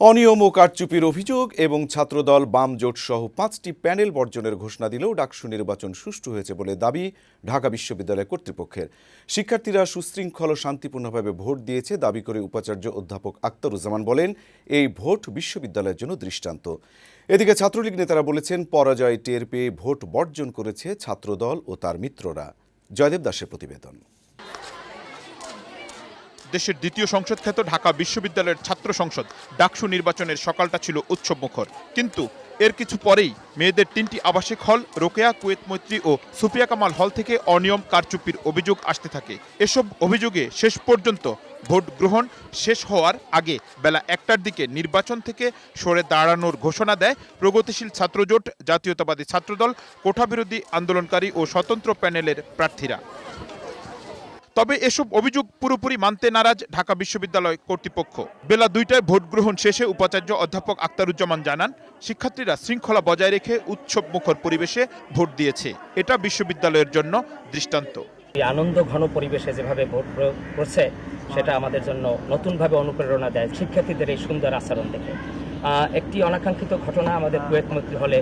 অনিয়ম ও কারচুপির অভিযোগ এবং ছাত্রদল বাম জোট সহ পাঁচটি প্যানেল বর্জনের ঘোষণা দিলেও ডাকসু নির্বাচন সুষ্ঠু হয়েছে বলে দাবি ঢাকা বিশ্ববিদ্যালয় কর্তৃপক্ষের। শিক্ষার্থীরা সুশৃঙ্খল ও শান্তিপূর্ণভাবে ভোট দিয়েছে দাবি করে উপাচার্য অধ্যাপক আক্তারুজ্জামান বলেন, এই ভোট বিশ্ববিদ্যালয়ের জন্য দৃষ্টান্ত। এদিকে ছাত্রলীগ নেতারা বলেছেন, পরাজয় টের পেয়ে ভোট বর্জন করেছে ছাত্রদল ও তার মিত্ররা। জয়দেব দাসের প্রতিবেদন। দেশের দ্বিতীয় সংসদ খ্যাত ঢাকা বিশ্ববিদ্যালয়ের ছাত্র সংসদ। ডাকসু নির্বাচনের সকালটা ছিল উৎসব মুখর। কিন্তু এর কিছু পরেই মেয়েদের তিনটি আবাসিক হল, রোকেয়া, কুয়েত মৈত্রী ও সুফিয়া কামাল হল থেকে অনিয়ম, কারচুপির অভিযোগ আসতে থাকে। এসব অভিযোগে শেষ পর্যন্ত ভোট গ্রহণ শেষ হওয়ার আগে বেলা একটার দিকে নির্বাচন থেকে সরে দাঁড়ানোর ঘোষণা দেয় প্রগতিশীল ছাত্রজোট, জাতীয়তাবাদী ছাত্রদল, কোঠাবিরোধী আন্দোলনকারী ও স্বতন্ত্র প্যানেলের প্রার্থীরা। তবে এসব অভিযোগ পুরোপুরি মানতে নারাজ ঢাকা বিশ্ববিদ্যালয় কর্তৃপক্ষ। বেলা দুইটায় ভোট গ্রহণ শেষে উপাচার্য অধ্যাপক আক্তারুজ্জামান জানান, শিক্ষার্থীরা শৃঙ্খলা বজায় রেখে উৎসব মুখর পরিবেশে ভোট দিয়েছে। এটা বিশ্ববিদ্যালয়ের জন্য দৃষ্টান্ত। আনন্দ ঘন পরিবেশে যেভাবে ভোট প্রয়োগ করছে, সেটা আমাদের জন্য নতুনভাবে অনুপ্রেরণা দেয় শিক্ষার্থীদের এই সুন্দর আচরণ দেখে। একটি অনাকাঙ্ক্ষিত ঘটনা আমাদের কুয়েত মৈত্রী হলে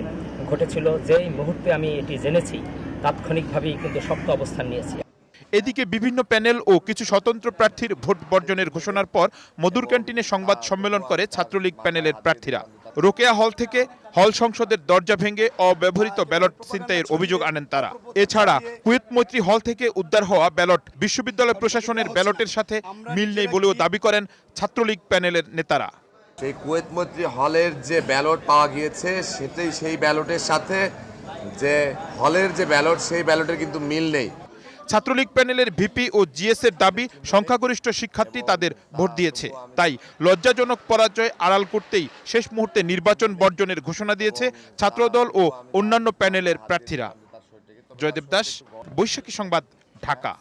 ঘটেছিল। যেই মুহূর্তে আমি এটি জেনেছি, তাৎক্ষণিকভাবেই কিন্তু শক্ত অবস্থান নিয়েছি। এদিকে বিভিন্ন প্যানেল ও কিছু স্বতন্ত্র প্রার্থীর ভোট বর্জনের ঘোষণার পর মধুর ক্যান্টিনে সংবাদ সম্মেলন করে ছাত্রলীগ প্যানেলের প্রার্থীরা। রোকেয়া হল থেকে হল সংসদের দরজা ভেঙে অব্যবহৃত ব্যালট ছিনতাইয়ের অভিযোগ আনেন তারা। এছাড়া কুয়েত মৈত্রী হল থেকে উদ্ধার হওয়া ব্যালট বিশ্ববিদ্যালয় প্রশাসনের ব্যালটের সাথে মিল নেই বলেও দাবি করেন ছাত্রলীগ প্যানেলের নেতারা। সেই কুয়েত মৈত্রী হলের যে ব্যালট পাওয়া গিয়েছে, সেটাই সেই ব্যালটের সাথে যে হলের যে ব্যালট, সেই ব্যালটের কিন্তু মিল নেই। ছাত্রলীগ প্যানেলের ভিপি ও জিএসের দাবি, সংখ্যাগরিষ্ঠ শিক্ষার্থী তাদের ভোট দিয়েছে। তাই লজ্জাজনক পরাজয় আড়াল করতেই শেষ মুহূর্তে নির্বাচন বর্জনের ঘোষণা দিয়েছে ছাত্রদল ও অন্যান্য প্যানেলের প্রার্থীরা। জয়দেব দাস, বৈশাখী সংবাদ, ঢাকা।